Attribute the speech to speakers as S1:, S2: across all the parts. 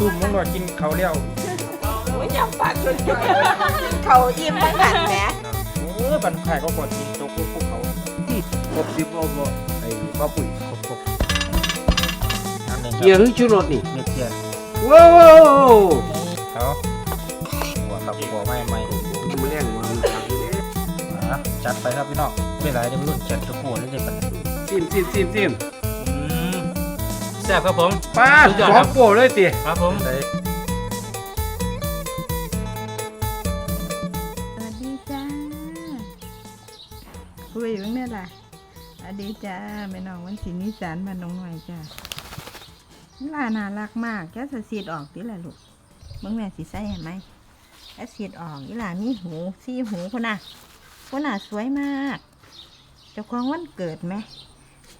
S1: ตุ่มมึงว่ากินเขาวเลี้ยว
S2: โอ้ยอยากปากจนเขาอิ่มทั้งหันแหม
S1: เออบันไข่ก็กดกินจกลูกภูเขา
S3: ครบสิบโลบ่ไอ้บ้าปุ๋ย
S1: ครบครบน้ำหนึ่งค
S3: เกีย
S1: รับ
S3: ร์หรือชูรสนี่
S1: เม็ดเกียร์
S3: ว้าว
S1: เขาหัวกับหัวไม่ไม่
S3: มันแรงมา
S1: อะจัดไปครับพี่น้องเวลาเดี๋ยวรุ่นเจ็ดตะโกนเลยเด็กมัน
S3: ซิมซิมซิมซิม
S1: แซ่บครับผม
S3: ป้า
S1: สุดยอด
S3: ส
S1: ค
S3: อ
S1: รั
S3: ง
S1: บ
S3: โปรเลยติ
S1: ครับผมได้
S2: สวัสดีจ้าคุยอยู่เนี่ยล่ะสวัสดีจ้าแม่น้องวันศินิสานมานน้องหน่อยจ้าลาน่ารักมากแกจะสีดออกติละลูกมึงแม่สีใส่เห็นไหมแกสีดออกอีหลามีหูซี่หูคนน่ะคนน่ะสวยมาก เจ้าของวันเกิดไหม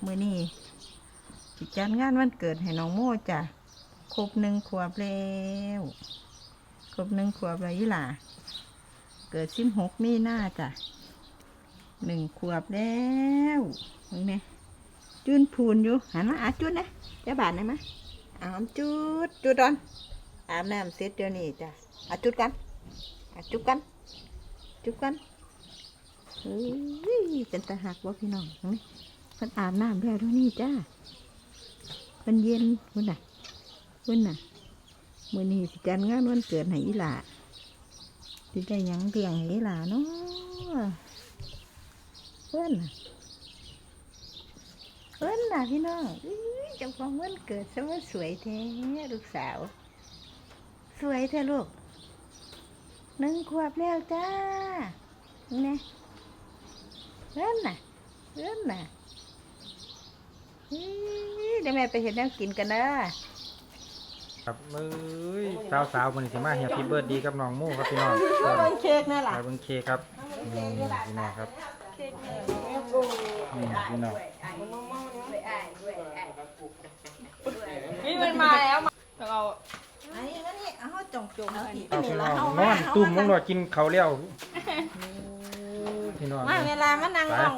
S2: มือนี้ สิจัดงานวันเกิดให้น้องโม่จ้ะครบหนึ่งขวบแล้วครบหนึ่งขวบแล้วอีหลาเกิดสิบหกมีหน้าจ้ะหนึ่งขวบแล้วมึงเนี่ยจุนพูนอยู่หันมาอาจุดนะจ้าบาทได้ไหมอาบจุดจุดดอนอาบน้ำเสร็จเดี๋ยวนี้จ้ะอาจุดกันอาจุดกัน จุดกันเฮ้ยเป็นตาหักว่าพี่น้องเห็นไหมเพิ่นอาบน้ำแล้วเดี๋ยวนี้จ้า เพิ่นเย็นคุณน่ะคุณน่ะมือนี้สิจัดงานวันเกิดให้อีหล่าสิได้ยังเลี้ยงให้หลาเนาะเพื่อนน่ะเพื่อนน่ะพี่น้องเจ้าของวันเกิดซะว่าสวยแท้ลูกสาว สวยแท้ลูกหนึ่งขวบแล้วจ้าเนี่ยเพื่อนน่ะเพื่อนน่ะ เดี๋ยวแม่ไปเห็นแนวกินกันนะครับ
S1: เอ้ยสาวสาวๆมันสิมาเฮียพี่เบิร์ดดีกับน้องมู่ครับพี่น้อง
S2: เป็นเค้กนี่แหละ
S1: ไปเบิ่งเค้กครับนี่พี่น้องครับนี่พี่น้อง
S4: นี่มันมาแล้วมาเรา
S2: อันนี้อันนี้เอาจงจงๆเอาอีก
S1: เอา
S2: นี่
S1: พี่น้
S2: ละ
S1: อง
S2: เอา
S1: น
S2: มา
S1: อนตุ่มมึงว่ากินเขาวเลี้ยวพี่น้อง
S2: มาเวลามานั่ง
S1: ไป
S2: ลอง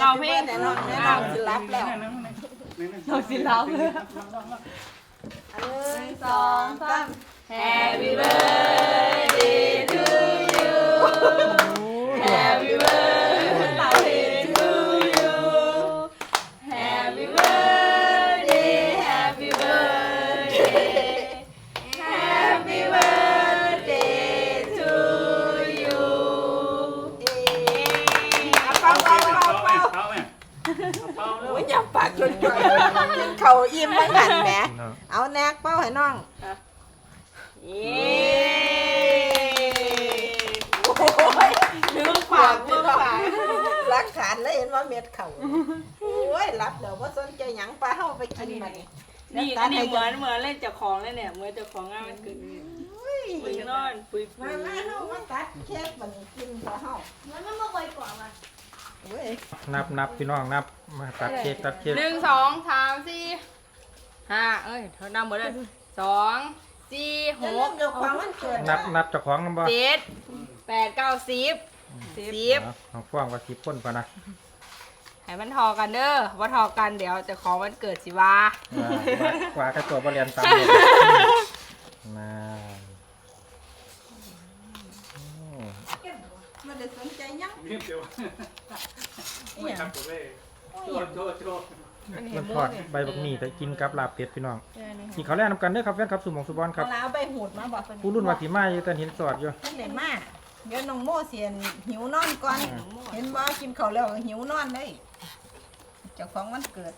S4: เราเพ่ง
S2: แต่นอนแม่นอนสิรับแล้ว
S4: เราสิเราเลย
S2: หนึ่งสองสาม
S4: Happy birthday
S2: เขาอิ่มไม่หันแหม
S1: พี่น้อง
S2: เอาแนกเป้าให้น้อง
S4: เย้
S2: โอ้ยลืมปากลืมปากรักขานแล้วเห็นว่าเม็ดเข่าโอ้ยรับเดี๋ยวว่าสนใจหยังปลาเฮาไปกินมานี่
S4: นี่อันนี้เหมือนเหมือนเล่นเจ้าของเลยเนี่ยเหมือนเจ้าของงานมันเกิดเลยปุยนอนปุยปุ
S2: มายมาเฮามาตัดเค้กมันกินปลาเฮา
S5: มันไม่เคยกว่ามา
S2: เว้ย
S1: นับนับพี่น้องนับมาตัดเค้กตัดเค้ก
S4: หนึ่งสองสามสี่ห้าเอ้ยเธอนำหมดเลยสองสี่ห
S2: อย่าลื
S4: ก
S2: มเดี๋ยวความมันเกิด
S1: นับนับเจ้าของนำบ่
S4: เจ็ดแปดเก้าสิบสิบ
S1: เอาของฟ้องว่าสิบคนป่ะนะ
S4: ให้มันทอกันเด้อว่าทอกันเดี๋ยวเจะของวันเกิดสิวา
S1: ว่ากว่ากระตัวบริเรียนตามเลยมา
S2: มัน ได้สนใจหยัง
S1: มันทอดใบบักหมี่แต่กินกับลาบเป็ดพี่น้องกินเขาวแรกนำกันเด้อครับแฟนครับสุหมองสุบอนครับ
S2: เอาลาเอาไปหูดมาบอกเพิ่น
S1: ผู้รุ่นว่าสิมาอยู่แต่เห็นสอดอยู่
S2: เพิ่นได้มาเดี๋ยวน้องโมเสียนหิวนอนก่อน เห็นบ่กินข้าวแล้วก็หิวนอนเลยเจ้าของวันเกิด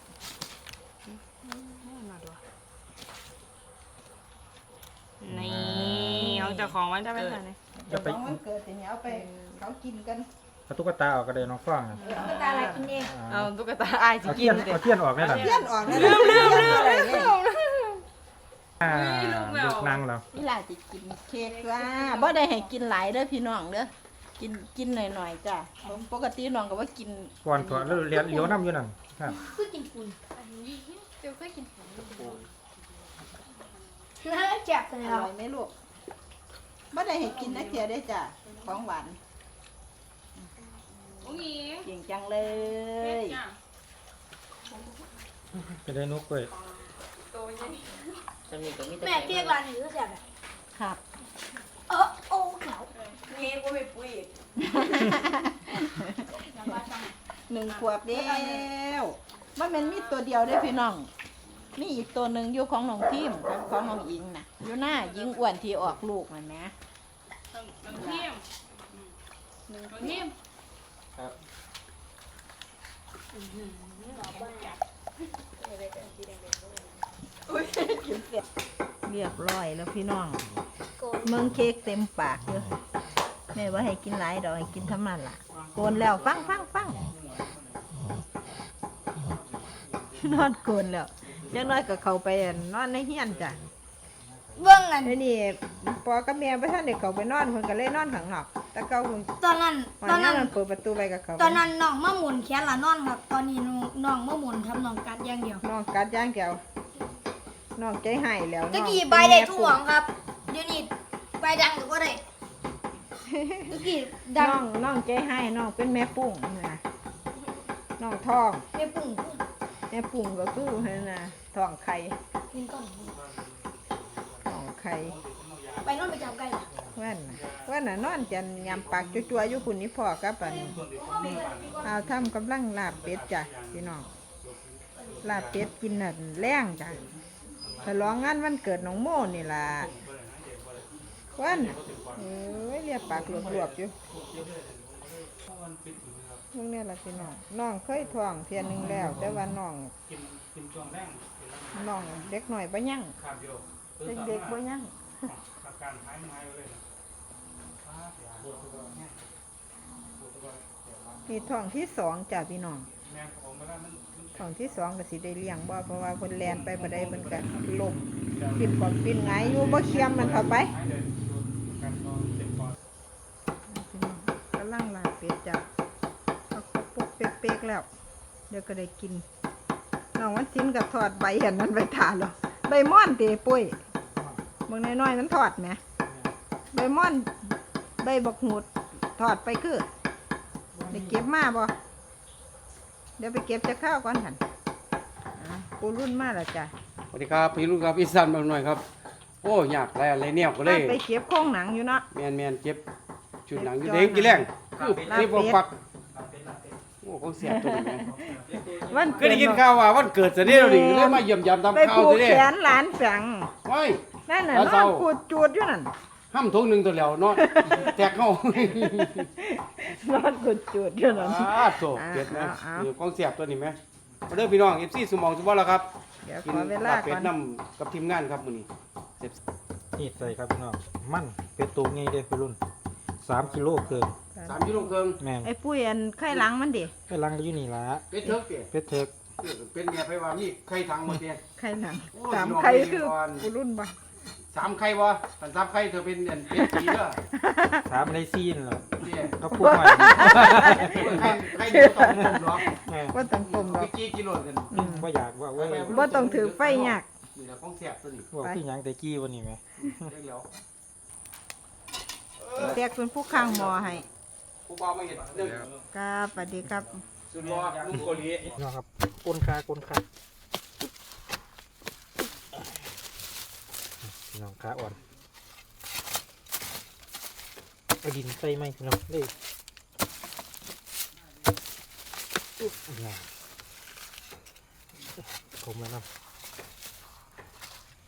S4: นี่เอาเจ้าของวันจะเป็นไง
S2: เจ้าของวันเกิดทีนี้เอาไปเขากินกัน
S1: เอาตุ๊กตาออกก็ได้น้องฟ้องนะ
S2: เอาตาอะไรกินเอง
S4: เอาตุ๊กตาอายสิ
S1: เอา
S4: กิ
S1: เทีย
S4: น
S1: น
S4: เด็
S1: เอาเทียนออกได้หรอ
S2: เลี้ยนออกนะลืมลืมลืมอะไรเนี่ย
S1: อ่าลูกนางเรา
S2: นี่ล่ะสิกินเค้กว่าบ่ได้ให้กินหลายเด้อพี่น้องเด้อกินกินหน่อยๆจ้ะผมปกติน้องก็ว่ากิน
S1: ก่อนถั่วแล้วเลี้ยวเลี้ยวน้ำอยู่นั่นครับ
S5: คือกินปุ่นอันนี้เดี๋ยวก็กินปุ่นน่าเจ็บเลย
S2: อ
S5: อะ
S2: ร่อยไหมลูก บ่ได้ให้กินนะเทียได้อจ้ะของหวาน
S4: อุ้งอิง
S2: เก่งจังเลย
S1: ไปได้นุกเว้ย
S4: โตใหญ่
S6: จะมีก็มีแต่
S5: แม่เรียกร้านนี้ก็แซ่บอะ
S2: ครับ
S5: เออโอ้เขา
S4: เงี้ยก็ไม่ปุ้ย
S2: หนึ่งขวบแล้วมันเป็นมีตัวเดียวได้อพี่น้อง มีอีกตัวหนึ่งอยู่ของน้องพิมกับของน้องอิงนะอยู่หน้ายิงอ้วนที่ออกลูกมันนะ
S4: น้ำเทียมน้ำเทียม
S2: เรียบร้อยแล้วพี่น้อง
S5: โกน
S2: เมืองเค้กเต็มปากเลยแม่ว่าให้กินหลายดอกให้กินเทำนั้นล่ะโกนแล้วฟังฟังฟังนอนโกนแล้ว จังน้อยก็เข้าไปอั่นนอนในเฮียนจ้ะ
S5: เบื้องอัน
S2: เดี๋ยวนี้ปอกับแม่บ่ทันได้เข้าไปนอนเพิ่นก็เลยนอนข้างนอกแต่เก่าเพิ่น
S5: ตอนนั้น
S2: วัน
S5: ตอน
S2: นี้
S5: นั้น
S2: มันเปิดประตูไปกับเขา
S5: ตอนนั้นน้องมะหมุนแขนละนอนครับ ตอนนี้น้องมะหมุนทำน้องกัดอย่างเดียว
S2: น้องกัดย่างแก้วน้องใจหายแล้ว
S5: ตะ
S2: น้อง
S5: กี้ใบได้ทุกหวังครับเดี๋ยวนี้ใบดังหรือว่าได้ตะกี้ดัง
S2: น้องน้องใจหายน้องเป็นแม่ปุ้งนะน้องท้อง
S5: ไม่ปุ่ง
S2: แม่ปุ้งก็คือนั่นนะ ท้องไข่
S5: กินก่อน
S2: ท้องไข่
S5: ไปนอนไปจับไก่ล่ะ
S2: ว่านน่ะว่านน่ะนอนจันยำปากจั่วๆอยู่คุณนี่พ่อกับปันเอาทำกำลังลาบเป็ดจ้ะพี่น้องลาบเป็ดกินน่ะแรงจ้ะฉลองงานวันเกิดน้องโมนี่ล่ะว่านน่ะเอ้ยเรียกปากหลวบๆอยู่ พวกนี้ล่ะพี่น้องน้องเคยท้องเทียนหนึงแล้ว แต่ว่าน้องน้องเด็กหน่อยบ่ยังเด็กๆบ่ยังนี่ท้องที่สองจ้ะพี่น้องท้องที่สองก็สิได้เลี้ยงบ่เพราะว่าเพิ่นแลนไปบ่ได้เพิ่นก็ล้มปิ่นปอดปิ่นไงายอยู่บ่เคียมมันเข้าไปพี่น้องกำลังลาบเป็ดจ้ะเอาครบปุ๊บ เป๊กๆแล้ว เดี๋ยวก็ได้กินน้องวันสินก็ทอดใบเห็นนั้นไปทานแล้วใบม่อนเตปุ้ยบางน้อยๆมันทอดไหมใบม่อนใบบักหูดทอดไปคือได้เก็บมาบ่เดี๋ยวไปเก็บจะข้าวก่อนหันอะปูรุ่นมาแล้วจ้ะ
S3: สวัสดีครับพี่ลุงครับอีสานบางหน่อยครับ โอ้อยากอะไรอะไรเนี่ยก็เลย
S2: ไปเก็บโครงหนังอยู่เนาะ
S3: แมนแมนเจ็บจุดหนังอยู่เด้งกี่แรงคือที่บ่ปักโอ้ของเสียตัวนี้
S2: วัน
S3: ก็ได้ยินข่าวว่าวันเกิดจะได้เราดิเลยมาเยี่ยมยาม
S2: ไป
S3: ทำข่าว
S2: ผูก
S3: สิเด้
S2: แขนหลานฝัง
S3: ไว้
S2: นั่นน่ะ
S3: แล้ว
S2: นอ
S3: เศร้า
S2: นขูดจูดอยู่นั่น
S3: ห้ามทุงหนึ่งตัวแล้วเนาะแตกเข้าน
S2: อนขูดจูดอยู่นั่น
S3: อ้าโถเก็ดนะ
S2: เอาเอา
S3: นี่ของเสียบตัวนี้ไหมมาเด้อพี่น้อง FC สมองสมบัติแล้วครับ
S2: เดี๋ยว
S3: กิ
S2: ขอเวลา
S3: ลาบเป็
S2: ก่
S3: ด
S2: อน
S3: น้ำกับทีมงานครับมื้อนี้เสร็จ
S1: นี่ใส่ครับพี่น้องมันเป็ดตูงี้เด้อพี่รุ่นสามกิโลเกิน
S3: สามกิโลครึ่ง
S1: แม่ง
S2: ไอ้ปุ้ยอันไข่หลังมันดิ
S1: ไปลังอยู่นี่ละ
S3: เป็ดเถิกเด้
S1: เป็ดเถิก
S3: เป็นเมียไผว่ามีไข่ทางหมดเด้
S2: ไข่หลัง
S3: โอ้ย
S2: สาม
S3: น้อง
S2: ไข่
S3: ไม่
S2: คือ
S3: ก่อน
S2: ปูรุ่นบ่
S3: สามไข่บ่ถ้าสามไข่เธอเป็นอันเป็ดจีเด้อ
S1: ถามในซีนเหรอ
S3: เด้
S1: เขาพูดใหม่
S3: ไข่ไข่เดียวต้องต้มหรอก
S1: แม่
S2: บ่ต้องต้มดอก
S3: กี่กี่กิโลกัน
S1: ว่าอยากว่าเว้ย
S2: บ่ต้องถือไฟยาก
S3: นี่แหละของแซ่บตัวนี้
S1: บอกที่หยังแต่กี้วันนี้ไหม
S3: เดี๋ยว
S2: แตกเป็นผู้ข้างหมอให้
S3: ผู้บ่าวมาเห็นเรื่อง
S2: ครับสวัสดีครับ
S3: สุดรอลุงโกลี
S1: พี่น้องครับกลนคากลนคาพี่น้องขาอ่อนเอาดินใส่ไหมพี่น้องเลยอุ๊ยน่ะผมแล้วนะ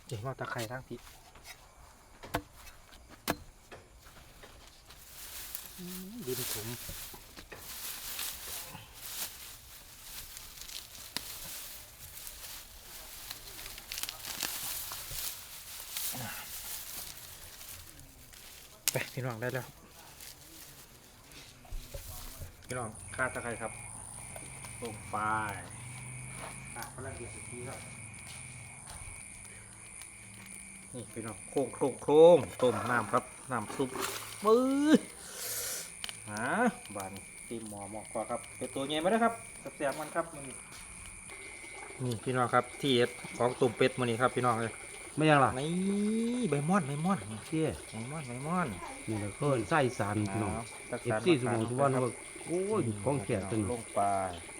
S1: เจ๋งมากตะไคร้ทั้งพี่อืม ดินผมไปพี่น้องได้แล้วพี่น้องคาตะไคร้ครับลงไปอะกำลังเดือดอีกทีครับนี่พี่น้องโค้งโค้งโค้งต้มน้ำครับ น้ำซุปปื้อ ฮะบานตีหมอหมอกกว่าครับเป็นตัวใหญ่มาแล้วครับแซ่บๆมันครับมันนี่พี่น้องครับที่เอ็ดของตุ่มเป็ดมันนี่ครับพี่น้องเลย
S3: ไม่ยังล่ะ
S1: นี่ใบม่อนใบม่อนเชี่ยใบม่อนใบม่อน
S3: นี่แหละเพิ่นไส้สารพี่น้อง
S1: ตัก
S3: เอฟ
S1: สาร
S3: ซีสมองสุวรรณว่าโอ้ยของแซ่บตัวนี้
S1: ลงไป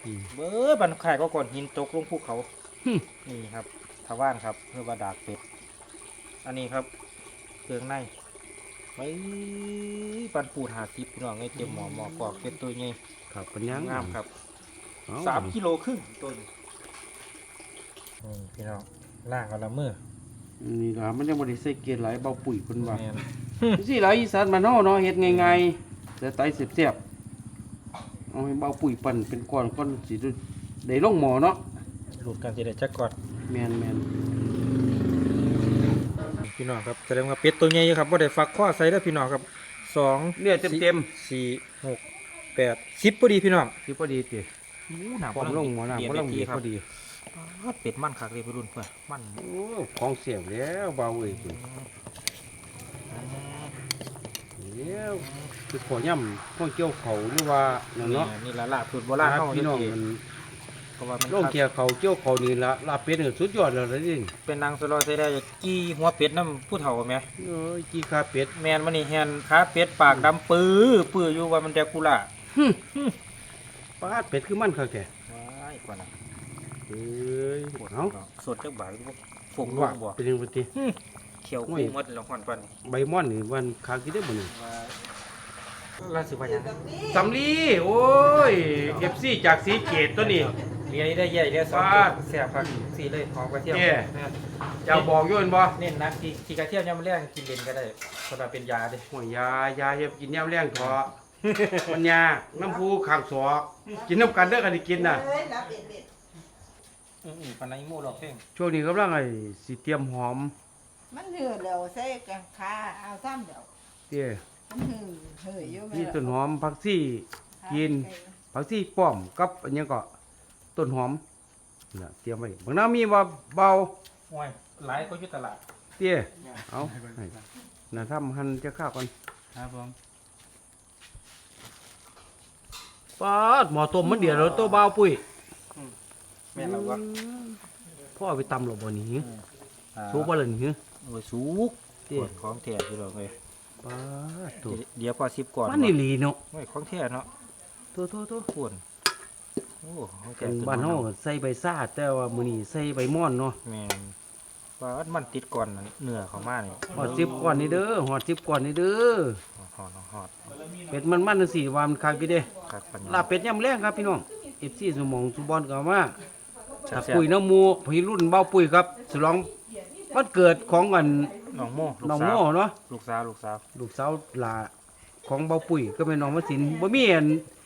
S3: อืม
S1: เบ้อบันไข่ก็ก่อนหินตกลงภูเขา
S3: หึ
S1: นี่ครับทว่านครับเพื่อบาดากเป็ดอันนี้ครับเครื่องใน ไปปันปูดหาทิพพี่น้องไอ้เต็มหมอหมอกอกเป็นตัวใหญ่
S3: ครับเป็นยัง
S1: งามครับ
S3: เอ้า
S1: สามกิโลครึ่งตัวนี้นี่พี่น้องล่างเอาละมือ
S3: นี่ล่ะมันยังบ่ได้ใส่เกล็ดหลายเบาปุ๋ยเพิ่นว่า
S1: แม่น
S3: สิหลายอีสานบ้านเฮาเนาะเฮ็ดง่ายๆแต่ไตเสียบๆเอาให้เบาปุ๋ยปั่นเป็นก้อนก่อนสิได้ลงหม้อเนาะ
S1: หลุดกันสิได้จักก่อน
S3: แม่นแม่น
S1: พี่น้องครับแสดงว่าเป็ดตัวใหญ่อยู่ครับว่าได้ฟักข้อใส่แล้วพี่น้องครับสอง
S3: เนื้อเต็ม
S1: สี่หกแปดสิบพอดีพี่น้อง
S3: ๆสิพอดีติ
S1: อู้หนัก
S3: ความลงหม้อน้ำบ่ลงดีพอดี
S1: เป็ดมันคักเลยพี่รุ่นเพื่อนมัน
S3: โอ้ของเสียบแล้วเบาเอ้ยเดี๋ยวคือขอย่ำข้องเกี่ยวเขาหรือว่านั่นเนาะ
S1: นี่ละลาบสูตรโบราณเฮา
S3: พี่น้องมัน
S1: เพราะว่ามัน
S3: ลงเกี่ยวเขาเกี่ยวเขานี่ละลาบเป็ดนี่สุดยอดแล้วล่ะนี่
S1: เป็นนางสลอใส่ได้จี้หัวเป็ดน้ำผู้เฒ่าไหม
S3: เอ้ยจีขาเป็ด
S1: แมนมันนี่แฮนขาเป็ดปากดำปื้อปื้ออยู่ว่ามันแดกุล่า
S3: ปลาดเป็ดคือมันคักแท้
S1: ว้ายกว่านะ
S3: เอ้ย
S1: ปวด
S3: เอ้า
S1: สดจักบาทฝงล
S3: ว่าง
S1: บ่
S3: เป็นยังไงติ
S1: เขียว
S3: โอ้
S1: กู
S3: ย
S1: หมดแล้วหอนปัน
S3: ใบม่อนนี่วันคางกี่ได้บ่นี่
S1: ล่าสุดว่าหยัง
S3: สำลีโอ้ย FC จากสีเกตตัวนี้
S1: เรียนได้ใหญ่เรียนสอง
S3: ฟาด
S1: แซ่บครับสีเลยหอมกระเทียม
S3: แย่
S1: แม่น
S3: เจ้าบอกอยู่เห็นบ่
S1: เน้นนะที่ที่กระเทียมยำแรงกินเล่นก็ได้สำหรับเป็นยาเด้
S3: โอ้ยยายาเฮ็ดกินแนวแรงเถาะมันยากน้ำผู้ข้างศอกกินน้ำกันเด้อกันได้กินน่ะ
S2: เอ้ยรับเป็ดเป็ด
S1: อือๆปานนั้นอีโม่หรอกเพ่ง
S3: ช่วงนี้กำลังไอ้สิเตรียมหอม
S2: มันเหือแล้วใส่กันขาเอาซ้ำเดี๋ยว
S3: เตี้ย
S2: มันหือเหืออยู่
S3: นี่ต้นหอมผักชีกิน ผักชีป้อมกับอันนี้ก็ ต้นหอมน่ะเตรียมไว้บางน้ามีว่าเบา
S1: โอ้ยหลายก็อยู่ตลาด
S3: เตี้ยเอาให้น่ะทำหั่นจะข้าวก่อน
S1: ครับผม
S3: ปาดหมอต้มมันเดียวแล้วตัวเบาปุ้ย
S1: แม่นแล้วว่า
S3: พ่อเอาไปตำหรอบ่นี่
S1: อ่า
S3: ทุบบ่เลยนี่
S1: โอ้ยสุก
S3: เตี้ย
S1: ของแท้อยู่ดอกเลย
S3: ปาดตัว
S1: เดี๋ยวพอสิบก่อน
S3: มันนี่หลีเนาะ
S1: โอ้ยของแท้เนาะ
S3: ตัวตัวตัว
S1: ป่วน โอ้ของแท้
S3: เป็นบ้านเฮาใส่ใบซ่าแต่ว่ามื้อนี้ใส่ใบม่อนเนาะ
S1: แม่นว่ามันติดก่อนน่ะเนื้อเข้ามานี่
S3: หอดสิบก่อนนี่เด้อหอดสิบก่อนนี่เด้อ
S1: หอดหอด
S3: เป็ดมันมันจังซี่ว่ามันคักอยู่เด้
S1: ครับปัญญา
S3: ลาบเป็ดยำแรงครับพี่น้อง FC สมองสุบอนก็เอามา
S1: แซ่
S3: ถ้า
S1: บ
S3: ปุ๋ยน้ำหมูพี่รุ่นเบาปุ๋ยครับฉลองวันเกิดของอัน
S1: ๆน้องโม่ลูก
S3: น้อง
S1: สา
S3: โม่
S1: ว
S3: เนาะ
S1: ลูกสาวลูกสาว
S3: ลูกสาวหลาของเบาปุ๋ยก็เป็นน้องวสินบ่มีอันเ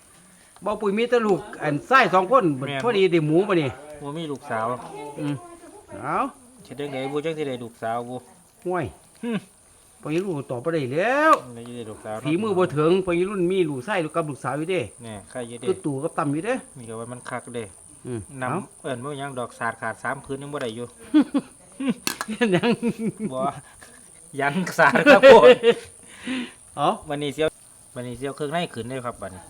S3: บาปุ๋ยมีแต่ลูกอันไส้สองคนพอดีได้หมูปะนี่
S1: บ่มีลูกสาว
S3: อืมเอา
S1: สิได้ไงบ่จังสิได้ลูกสาวบ่
S3: ห่วย
S1: หึ
S3: พอยี่รุ่นตอบบ่ได้แล้ว
S1: ได้ได้ลูกสาวเนาะ
S3: ฝีมือบ่ถึงพอยี่รุ่นมีลูกไส้ลูกกับลูกสาวอยู่เด้
S1: แน่ใครอยู่เด้
S3: ตัวตู่กับต่ำอยู่เด้
S1: มีก็ว่ามันคักเด้
S3: อืม
S1: นำ
S3: เอา
S1: เอิ้นบ่ยังดอกสาดขาดสามพื้นยังบ่ได้อยู่
S3: เฮ็ดหยัง
S1: บ่ยันสาดครับโพด
S3: เอา
S1: วันนี้เสียววันนี้เสียวเครื่องในขึ้นได้ครับบัดนี้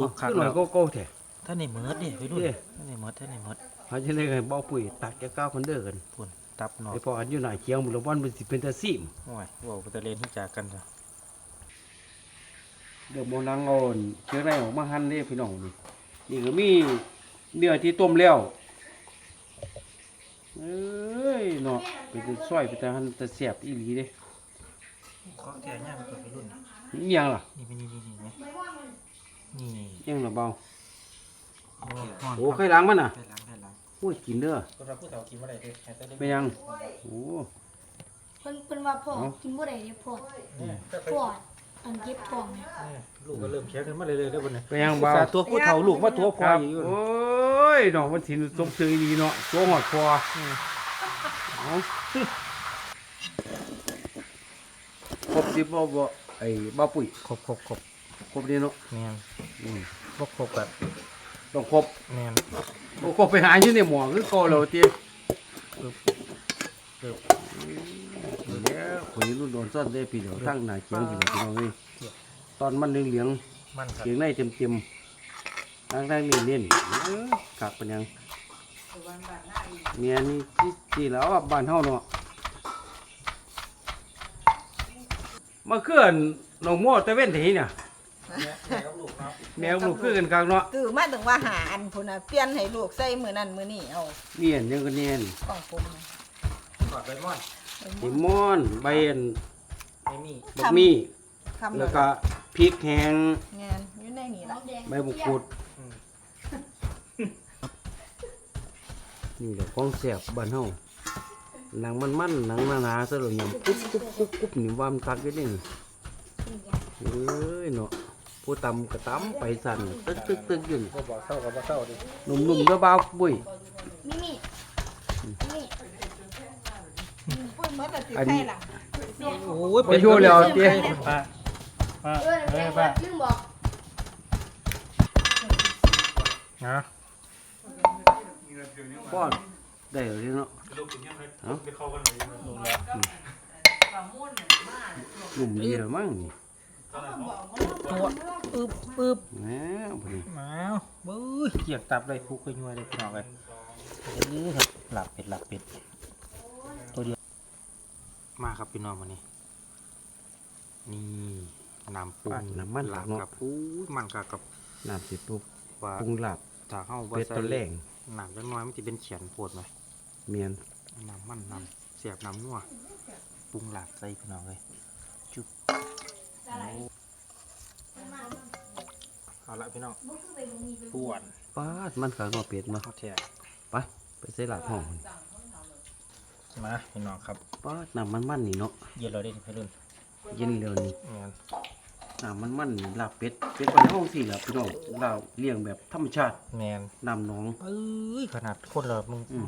S1: สุกคัก
S3: ขึ้นหน่อ
S1: แล้
S3: ยวก็โก้แท้
S1: ท่านนี่เหมิดนี่ไปดู
S3: เด้
S1: ท่านนี่เหมิดท่านนี่เหมิด
S3: เขาจะได้ให้เบาปุ๋ยตักแกก้าวคนเด้อกัน
S1: พุ่นตับหนอ
S3: ไอ้พออันอยู่หน้าเคียงบุรวันมันสิเป็นตาซีม
S1: โอ้ยเว้าไปแตะเลนที่จากกันจ้ะ
S3: เดี๋ยวโมนังเอาเคียงได้ออกมาหั่นเด้พี่น้องนี่นี่ก็มีเนื้อที่ต้มแล้วเอ้ยเนาะเป็นแต่ซอยเป็นแต่หั่นแต่แซ่บอีหลีเด้
S1: ของแท้ย่างมันก็ไปรุ่น
S3: นี่หยังล่ะ
S1: นี่นี่นี่นี่นี่นี่
S3: ห ยังล่ะเบา
S1: โอ้ยฮ้อน
S3: โอ้เคยล้างมันน่ะ
S1: ได้ล้างได้ล้าง
S3: โอ้ยกินเด้อ
S1: สำหรับผู้เฒ่ากินบ่ได้เด้ให้แต่เด็ก
S3: ไปยังโอ้
S5: เพิ่นเพิ่นว่าพ่อ
S3: เอ้า
S5: กินบ่ได้เด้พ่อ
S1: เนี่ยแต่ไป
S5: พ่ออันเก็บท้องเนี่ย
S1: เนี่ยลูกก็เริ่มแข็งขึ้นมาเรื่อยๆเด้อบัดนี้
S3: ไปยังเบา
S1: สาตัวผู้เฒ่าลูกมาตัวพ่
S3: ค
S1: อ
S3: รับ
S1: อยู่
S3: โอ้ยน้องมันสินสมซื้อดีเนาะตัวหอดคอเอาครบสิบบ่บ่ไอ้บ่ปุ๋ย
S1: ครบครบครบ
S3: ครบดีเนาะ
S1: แม่น
S3: อืม
S1: ครบครบแบบ
S3: ต้องครบ
S1: แม่น
S3: โอ้ครบไปหาอยู่ในหม้อคือเก่าแล้วติ
S1: เริ่ม
S3: นี่แหล้วคนนี้รุ่นโดนซ่อนได้พี่เดียวทั้งหน้าเคียงพี่เดียวพี่น้องเอ้ยตอนมันเหลือง
S1: มันค
S3: ๆ
S1: รับ
S3: เคียงในเต็มๆทั้งๆนี่เน้นเออคักปานยังเมียนี่ที่ที่แล้วอะบ้านเฮาเนาะมาเคลื่อนน้องโม่ตะเว้นที่เนี่ย
S1: แม่กับลูกเนาะ
S3: แมวลูกคือกันกลางเนาะ
S2: ตื่มาถึงว่าหาอันพุ่นน่ะเปลี่ยนให้ลูกใส่มื้อนั้นมื้อนี้เอา
S3: เมียนยังก็เนียน
S2: ของผมน่ะ
S1: กอดใบม่อน
S3: เลมอนใบอัน
S1: ไม่มี
S3: บักมี่
S2: คำ
S3: แล้วก็พริกแห้ง
S2: งานอยู่ในนี่
S5: น้
S2: ละ
S5: องแดง
S3: ใบบุกกุดนี่แหละของแซ่บบ้านเฮาหนังมันมันๆหนังหนาๆซะเลยยำกุ๊บกุ๊บกุ๊บกุ๊บนี่วามตักได้นี่เอ้ยเนาะ ผู้ตำก็ตำไปสั่นตึกตึกตึกอยู่นี่
S1: บ่บอกเศร้ากับบ่เศร้าดิ
S3: หนุ่มๆเด้อบ่าวปุ้ย
S5: มิมี่มิ
S2: ปุ้ยเมื่อแต่สิ
S3: อันนี้
S2: ใช่ล่ะ
S1: โอ้ย
S3: ไปโชว์แล้วเตี้ย
S1: ป้าป้า
S5: เออ
S1: เอ้
S5: แด
S1: ย
S5: ง
S1: ป้า
S5: ลืมบอก
S1: นะ
S3: ป้อนได้เลยเนาะหนุ่มดีแล้วมั้งนี่
S1: ตัวอึบอึบ
S3: แหมพอดี
S1: มาบื้อเกี่ยงตับเลยพุกไปยัวเลยพี่น้องเลยเออครับหลับเป็ดหลับเป็ดตัวเดียวมาครับพี่น้องมานี่นี่น้ำปรุง
S3: น้ำมัน
S1: หลั
S3: กั
S1: ก
S3: บเนาะ
S1: กับอู้ยมันกับกับ
S3: น้ำสิปุ๊บ
S1: ว่า
S3: ปรุงลาบ
S1: ถ้าเข้าว่า
S3: เป็ด
S1: ใส่
S3: ตัวแรง
S1: น้ำจังน้อยมันจะเป็นเขียนโพดไหม
S3: เมียน
S1: น้ำมันน้ำเสียบน้ำนัวปรุงหลากใส่พี่น้องเลยจุ๊บ เอาละพี่น้องป่วน
S3: ป้าดมันขางอเป็ดมา
S1: เอาแท้
S3: ไป ไปใส่ลาบห้อง
S1: มาพี่น้องครับ
S3: ป้าดน้ำมันมันๆนี่เนาะ
S1: เย็นเราได้พี่รุ่น
S3: เย็นเร็วนี่
S1: งาน
S3: น้ำมันมันๆนี่ลาบเป็ด เป็ดบ้านห้องสิล่ะพี่น้องเราเลี้ยงแบบธรรมชาติ
S1: แมน
S3: น้ำหนอง
S1: เอ้ยขนาดคนเรามึง
S3: อืม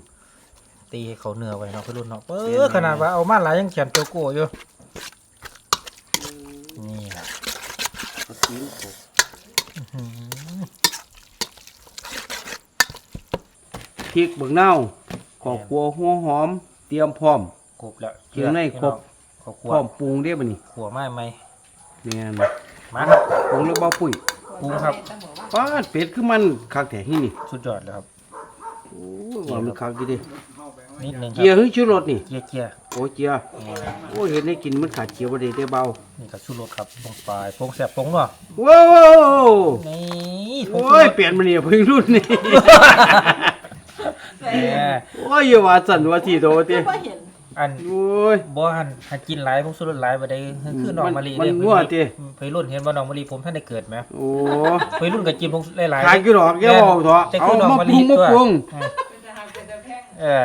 S1: ตีให้เขาเหนือไว้เนาะพี่รุ่นเนาะเออขนาดว่าเอามาหลายยังเขียนโจโก้อยู่นี่นะ
S3: กระทิ้งโขก
S1: อื้อหือ
S3: พริกเบิ่งเน่าวขอบครัวหัวหอม เตรียมพร้อม
S1: ครบแล้ว
S3: เครื่องในครบ
S1: ขอบ
S3: พ
S1: คุณ
S3: ร้อมปรุงเด้บ่นี่
S1: ขัวไม้ไหม
S3: แม่น
S1: มาครับ
S3: ปรุงแล้วบ่ปุ้ย
S1: ปรุงครับ
S3: ป้าดเป็ดคือมันคักแต่ที่นี่
S1: สุดยอดเลยครับ
S3: โอ้ยว่ามันคักอยู่เดิ
S1: นิดนึงครั
S3: เกียร์หรือชูรสนี่
S1: เกียร์เกียร์
S3: โอ้ยเกียร์โอ้ยเห็นได้กินมันขาดเกียร์บ่ได้แต่เบา
S1: นี่กับชูรสครับลงไปปรุงแซ่บปรุงเนาะ
S3: ว้าว
S1: นี่ผง
S3: โอ้
S1: ชู
S3: ย
S1: รส
S3: เปลี่ยนมาเนี่ยเพิ่งรุ่นนี่
S1: เนี่ย
S3: โอ้ยอย่าว่าสั่นว่าสิโตติ
S2: ก็เห็น
S1: อัน
S3: โอ้ย
S1: บ่หันหันกินหลายผงชูรสหลายบ่ได้คือน้อง
S3: มัน
S1: มะลิ
S3: มัน
S1: เด้
S3: งัวติ
S1: ไปรุ่นเห็นว่าน้องมะลิผมท่านได้เกิดไหม
S3: โอ้
S1: ไปรุ่นก็กินผงหลายๆ
S3: ขายกี่ดอกแกบอกเถอะ
S1: แต่
S3: เอา
S1: คือน้อง
S3: มามะป
S1: ลิ
S3: รุงมา
S1: ตัว
S3: ปรุง
S1: เออ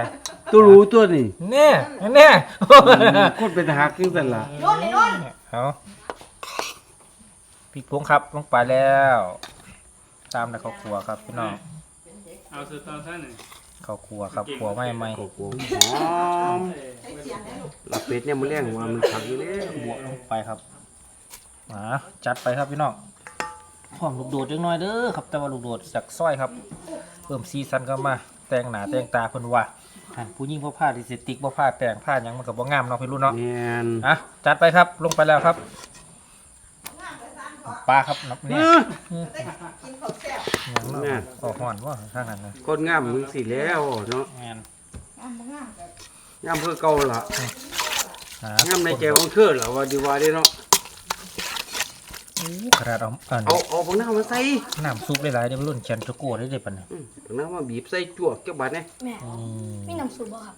S3: ตัวรู้ตัวนี่
S1: เนี่ยเนี่ย
S3: คนเป็นหักจังซั่นล่ะ
S5: โดนเลยโดน
S1: เอาพริกผงครับลงไปแล้ว ตามด้วยข้าวคั่วครับพี่น้อง
S6: เอาสุดตอนท่านหนึ่ง
S1: ข้าวคั่วครับคั่วไม่ไม่
S3: โอ้โหหอมลาบเป็ดเนี่ยมันแรงว่ามันคักอยู่แล้ว
S1: บวกลงไปครับมาจัดไปครับพี่น้องหอมลูกโดดจังน้อยเด้อครับ แต่ว่าลูกโดดจากซอยครับเพิ่มซีซันเข้ามา แต่งหน้าแต่งตาเพิ่นว่าหันผู้หญิงบ่ผ้าดิสติกบ่ผ้าแป้งผ้าหยังมันก็บ่งามเนาะพี่รุ่นเนาะ
S3: แม่น
S1: อะจัดไปครับลงไปแล้วครับ ปลาครับนับเนี่ย
S2: กินข้าวแซ่บ
S1: หยังเนาะออกห่อนว่าข้างนั้นนะ
S3: คนงามมึงสิแล้วเนาะ
S1: แม่น
S2: งามบ่งามแบบ
S3: งามเพื่อเก่าล่ะ
S1: หางา
S3: มในใจของเธอล่ะว่าดีว่าเด้เนาะ
S1: ขนาดเอาอัน
S3: เอาเอาบักหน้ามาใส่
S1: น้ำซุปหลายๆเดี๋ยวรุ่นเขียนโจโก้ได้เลยปะเนี่ย
S3: อืมบักหน้ามาบีบใส่จวกจักบาดเนี่ย
S5: แม่
S1: อืม
S5: มีน้ำซุปบ่ครับ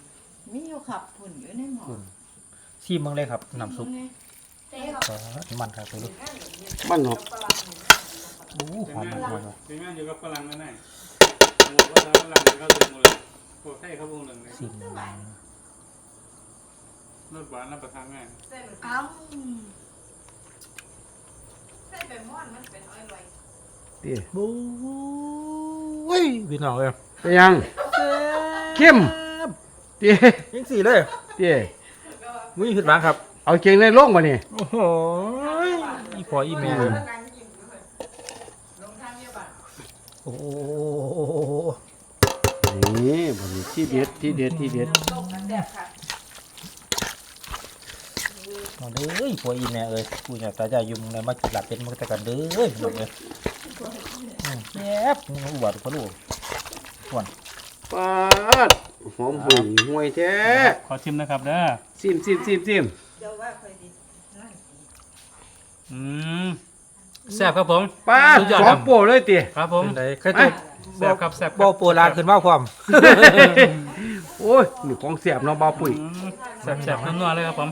S2: มีอยู่ขับผุ่นอยู่ในหม้อ
S1: ซีมึงเลยครับน้ำซุป
S5: เจ๊ครับ
S1: ก็มันครับไปลูก
S3: มันเนาะ
S1: โอ้หอมมากเลย
S6: เป็นงานอยู่กับฝรั่งนั่นไงหมดว่าฝรั่งเขาถึงหมดเลยพวกไทยเขาวงหนึ่งเลย
S1: ซิม
S6: รสหวานรับประทานง่าย
S5: อ้าว
S2: ใส่ใบม่อนมันเป็นอร่อย
S3: ติ
S1: บู๊ยพี่น้องเลย
S3: ไปยังเข้มติ
S1: ยังสี่เลย
S3: ติ
S1: มึงขึ้นมาครับ
S3: เอาเกงในลงมานี่
S1: โอ้โหอีพออีเมล
S2: นั่งกินอยู่เพิ่นลงทางเยอะบ้าน
S1: โอ้โห
S3: นี่บันี้ที่เด็ดที่เด็ดที่เด็ด
S1: มาเด้อพออีเมลเอ้ยกูอยากตาใจยุ่งเลยมากินหลับเป็นมึงแต่กันเด้อพี่น้องเอ้ยแซ่บมึงอุบัติพะลูกส่วน
S3: ปาดหอมหุ่ยห่วยแท้
S6: ขอชิมนะครับเด้อ
S3: ซิมซิมซิมซิม
S2: เดี๋ยวว่าค่อยสินั่น
S6: อืมแซ่บครับผม
S3: ปาด
S6: สุดยอด
S3: สอ
S6: ครั
S3: ง
S6: บ
S3: โปะเลยติ
S6: ครับผม
S1: เป็นไดใครจะ
S6: แซ่บครับแซ่บค
S1: บ่
S6: รับ
S1: โปรลานขึ้นมาความ
S3: ปโอ้ยนี่ของแสบเนาะบ่าวปุ๋ย
S1: แซ่บๆนัวๆเลยครับผม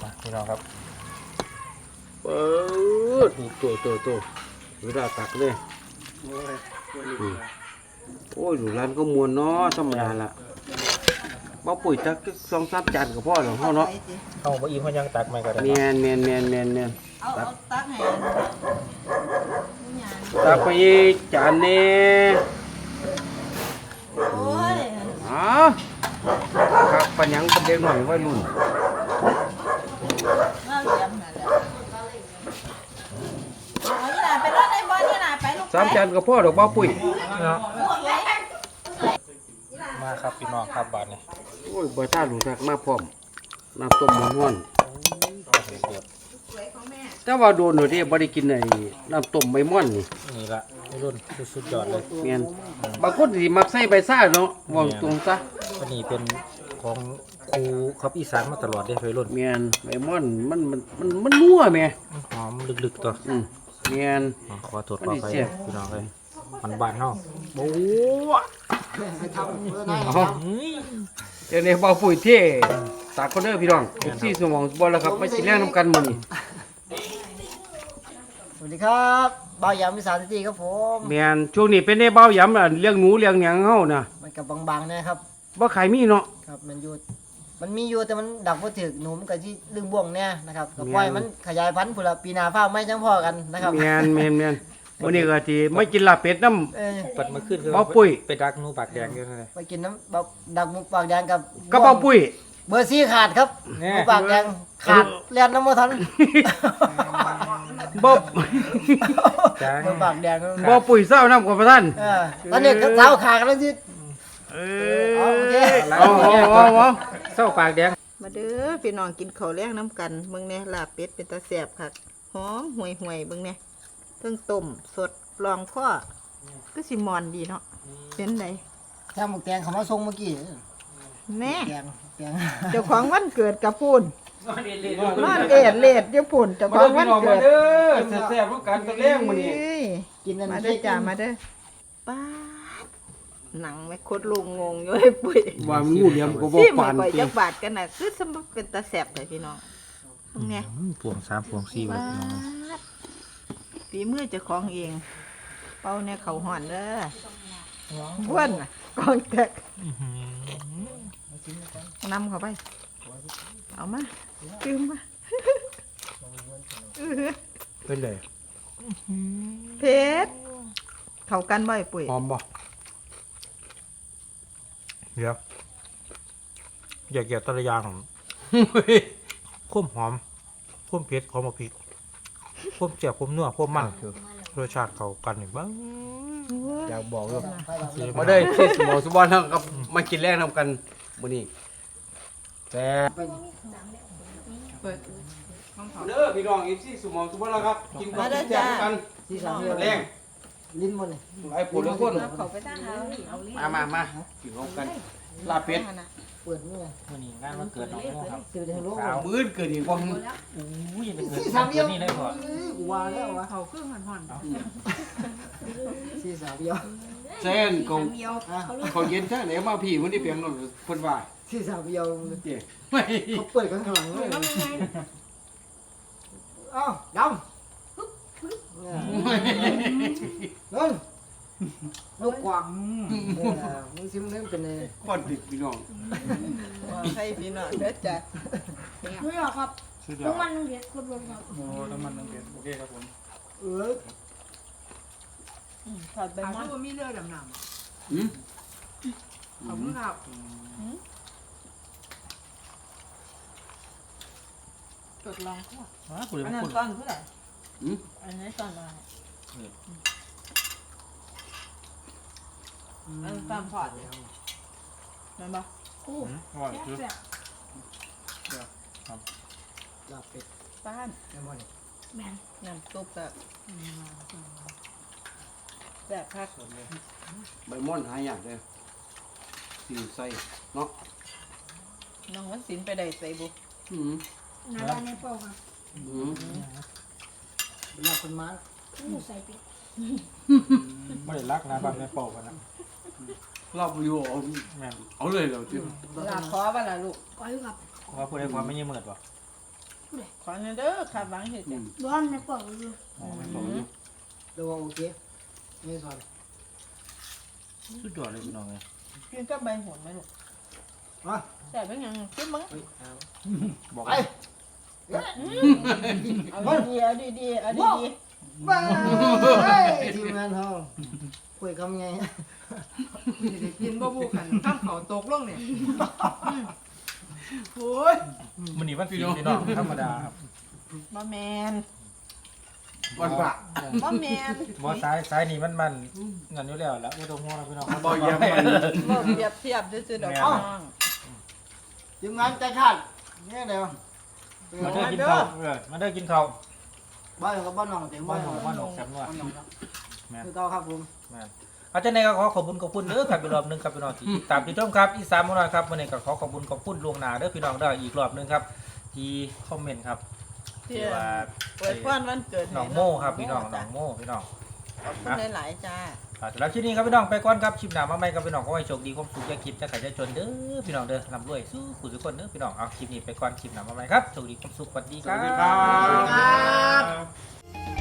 S1: มาพี่น้องครับ
S3: เปิดตัวตัวตัวเวลาตักเลย
S6: โอ้ยโอ้ย
S3: อืมโอ้ยอยู่ร้านก็มวนเนาะธรรมดาละ บ่าวปุ๋ยตักสองสามจานก็พอแล้วเฮาเนาะ
S1: เอาบ่อิ่มเขายังตักไม่ก็ได้
S3: แม่นแม่นแม่นแม่นแม่น
S2: เอาเอาตักให้
S3: ตักไปอีกจานนี้
S2: โอ้ย
S3: อ๋อครับปัญญังเป็นเด็กหน่อยวัยรุ่น
S2: เอาเหลี่ยมนั่นแหละเอานี่ล่ะไปรถไอ้บอลนี่ล่ะไปลูก
S3: สามจานก็พอดอกบ่าวปุ๋ย
S1: เนาะ
S2: ไป
S1: มาครับพี่น้องครับบาดนี้
S3: โอ้ยบ่ท่าหลูสักมาพร้อมน้ำต้มมันฮ้อนแต่ว่าโดนหน่อยเดิบ่ได้กินไอ้น้ำต้มใบม่อนนี่
S1: นี่ละไม่รุ่นสุดยอดเลย
S3: แม่นบางคนสิมักใส่ใบซ่าเนาะเว่าตรงซะ
S1: อันนี้เป็นของครูครับอีสานมาตลอดเลยไปรุ่น
S3: แม่นใบม่อนมันมันมันมันนัวแม่
S1: มันหอมลึกๆตัว
S3: อืมแม่น
S1: ขอตรวจ
S3: มัน
S1: ขอ
S3: นี่
S1: ไป
S3: เสีย
S1: พี่น้องเลยมันบานเฮาโอ้
S3: เอา เดี๋ยวนี้บ่าวปุ๋ยเท่ตากคนเด้อพี่น้อง14สมองบ่แล้วครับไม่สิแล่นนํกันมื้อนี้
S7: สวัสดีครับบ่าวยามวิสานตีครับผม
S3: แม่นช่วงนี้เป็นได้เบาหยำอะเลี้ยงหนูเลี้ยงหยังเฮาน่ะ
S7: มันกับบางๆนะครับ
S3: บ่ขายมีเนาะ
S7: ครับมันอยู่มันมีอยู่แต่มันดักบ่ถึกหนูมันก็ที่ลึงบ่วงแน่นะครับก็ปล่อยมันขยายพันธุ์พุ่นละปีหน้าฟ้าไม่จังพอกันนะครับ
S3: แม่นแม่นแม่น วันนี้ก็สิไม่กินลาบเป็ดน้ำ
S7: เออ
S1: ปัดมาขึ้นคือ
S3: บ่ปุ้ย
S1: ไปดักหนูปากแดงอยู่เลย
S7: ไปกินน้ำแบบดักหมูปากแดงกับ
S3: กระเป๋าปุ้ย
S7: เบอร์ซี่ขาดครับ
S1: แน่
S7: หมูปากแดงขาดเลียนน้ำมันทัน
S3: บ่
S1: จ้า
S7: หมูปากแดง
S3: บ่ปุ้ยเศร้าน้ำกับประท่าน
S7: เออตอนนี้ก็เท้าขาดกันแล้วที่
S3: เอ
S7: เอาโอเค
S3: เอาเอาเอาเอา
S1: เศร้าปากแดง
S2: มาเด้อพี่น้องกินข้าวแลงน้ำกันเบิ่งแหน่ลาบเป็ดเป็นตาแซ่บคักหอมห่วยห่วยๆเบิ่งแหน่ เพิ่งต้มสดลองข้อก็สิมอนดีเนาะเป็นได
S7: แค่หมูแดงเขามาส่งเมื่อกี้
S2: แน่
S7: แดงแดง
S2: เจ้าของวันเกิดกับพูนนอนเอ็ดเลดอยู่พูนเจ้าของวันเกิด
S3: อแซ่บๆรู้กันตะเลี้ยงมื้อนี้
S2: เอ้ย
S7: กินนั่น
S2: มาเด้อจ้ามาเด้อป้าดหนังไม่โคตรลุงงงอยู่ไอ้ปุ้ย
S3: ว่ามันงูเหลี่ยมก็บ่
S2: ที่มั
S3: ปานน
S2: ก่อย
S3: ติ
S2: จักบาทกันน่ะคือสมบเป็นตาแสบเลยพี่น้องตรงเนี้ย
S1: พวงสามพวงสี่ไว้
S2: ป้า
S1: พี่น้อง
S2: ด ฝีมือเจ้าของเอง เป้าเนี่ยเขาห่อนเด้อบ้วนน่ะกองแตกนำเข้าไป เอามาจืมมา
S3: เป็นได
S2: เพชรเข้ากันบ่อยปุ๋ย
S3: หอมบ่
S1: เดี๋ยวอยากเกี่ยวแตะละอยางของข้มหอมข้มเผ็ดของมะพริก ข้มเจียวข้มนัวข้มมันรสชาติเข้ากันนี่บ้าง
S3: อยากบอกเลยมาเด้อที่สมองสุบอนเฮากับมากินแรงนํกันมื้อนี้แซ่บเด้อพี่น้องอีซี่สมองสุบอนแล้วครับกินกับแซ่บกัน
S7: ที่สามเดียว
S3: แรง
S7: ลิ้นหมดเลย
S3: หลายผู้หลายคน
S2: เขาไปตั้งเอา
S3: มามามากินพร้อมกันลาบเป็ด
S7: เปิดมือ
S1: วันนี้งานวันเกิดน้องโมครับ
S7: สิบเดือนรู้
S3: สาวมื้อเกิดอีกว่า
S1: อู้ยเป็นเกิด
S7: สี่สามเดียว
S1: นี่เลยพอ
S7: กูว่าแล้ววะเขาเครึ่องหันหันสี่สามเดียว
S3: เส้นเขาเขาเย็นแท้ไหนมาพี่มันนี่เปียงนนเพิ่นว่า
S7: สี่สามเดียว
S3: เจ้ไม่
S7: เขาเปิดข้างหลังเลยเอ้าดำนั่น ลูกกวางมึงซิมเล่นเป็นไง
S3: ก่อนดึกพี่น้อง
S2: ให้พี่น้องเด้อจ้ะ
S5: ไม่หรอกครับ
S1: สุดยอ
S5: ทุ
S1: ด
S5: กวันนึงเด็ดคนรวมครับ
S6: โอ้น้ำมันน้ำเกลือโอเคครับผม
S7: เออ
S2: ถอดใบมอน
S3: หืม
S2: จดลองข้อ
S1: อ๋อคุณ
S2: อัน
S1: เป็น
S2: นั้น
S1: คน
S2: ก้อนเท่าไหร่
S3: หืม
S2: อันนี้ก้อนอะไร อันนี้ก้อนพอดนั่นปะ
S5: โอ้
S6: อร่อยคือ
S5: แซ่บ
S7: ลาบเป็ด
S2: ป้าน
S7: แม่มอน
S5: แมน
S2: น้ำซุปแบบแบบพัก
S3: ใบม่อนหายากเลยสิใส่เนาะ
S2: น้องวันศิลป์ไปได้ใส่บุ
S3: หืม
S5: นาดานในเป้าครับ
S3: หืม
S7: ลาบเป็นม้า
S5: หมูใส่เป็ด
S1: ไม่ได้รักนะบางในเป่ากันนะ
S6: รอบอยู่เอา
S1: แม่น
S6: เอาเลยเราจิ้ม
S2: ลาขอบ่ล่ะลูก
S5: ขออยู่ครับ
S1: ว่าผู้ใดความไม่ยืมเมิดบ่
S2: ขอเด้อครับหวังเฮ็ดจ้ะ
S5: ร้อนในปากอยู่
S1: อ๋อไม่บอกอยู่
S7: เดี๋ยวว่าโอเคนี่ก่อน
S1: สุดยอดเลยพี่น้องเลย
S2: กินกับใบโหนไหมลูก
S7: มา
S2: ใส่เป็นหยังกินมั้ง
S7: เฮ้ยเอา
S1: บอก
S7: ไป
S2: เอาดีๆเอาดีๆเอาดี
S7: บ้าทีมงานเฮาคุยคำไง
S2: ๆ กินบ่บูกันข้ามเขาตกลงเนี่ยโอ้ย
S1: มันนี่วันศีลพี่น้องธรรมดาครับ
S2: บ่แมน
S6: วันปะ
S2: บ่แมน
S1: บ่สายสายนี่มันมันเงินอยู่แล้วแล้วบ่ต้องห่วงนะพี่น้อง
S6: บ่เยี่ยมมัน
S2: บ่เปรียบเทียบซื่อๆดอกน้อง
S7: ทีมงานใจขาดเนี่ยเดี๋ยว
S1: มาเด้อกินข้าวเออมาเด้อกินข้าว
S7: บ้านกับบ้านน้องเต็ม
S1: บ้า
S7: บ้านน
S1: หนองบ้านหนองแซ่บนัว
S7: บ้านน้องครับ
S1: แม่น
S7: คือเก่าครับผม
S1: แม่น อาจารย์ในก็ขอขอบคุณขอบคุณเด้อครับอีกรอบหนึงครับพี่น้องที่ติดตามที่ชมครับอีสานมื้อน้อยครับวันนี้ก็ขอขอบคุณขอบคุณล่วงหน้าเด้อพี่น้องเด้ออีกรอบหนึงครับ ที่คอมเมนต์ครับ
S2: เที่
S1: ที่
S2: ย
S1: ว่า
S2: เปิดพรวันเกิด
S1: น้องโมครับพี่น้องน้องโมพี่น้อง
S2: ขอบคุณหลายๆจ้า
S1: อ่าสำหรับคลิปนี้ครับพี่น้องไปก่อนครับคลิปหน้ามาใหม่ครับพี่น้องก็ให้โชคดีความสุขอย่าคลิปจะขายจะจนเด้อพี่น้องเด้อร่ำรวยสู้ผู้ทุกคนเด้อพี่น้องเอาคลิปนี้ไปก่อนคลิปหน้ามาใหม่ครับโชคดีความสุขสวัสดีค
S6: ส
S1: รั
S6: วั
S1: บ
S6: สดีครับ
S7: ครับ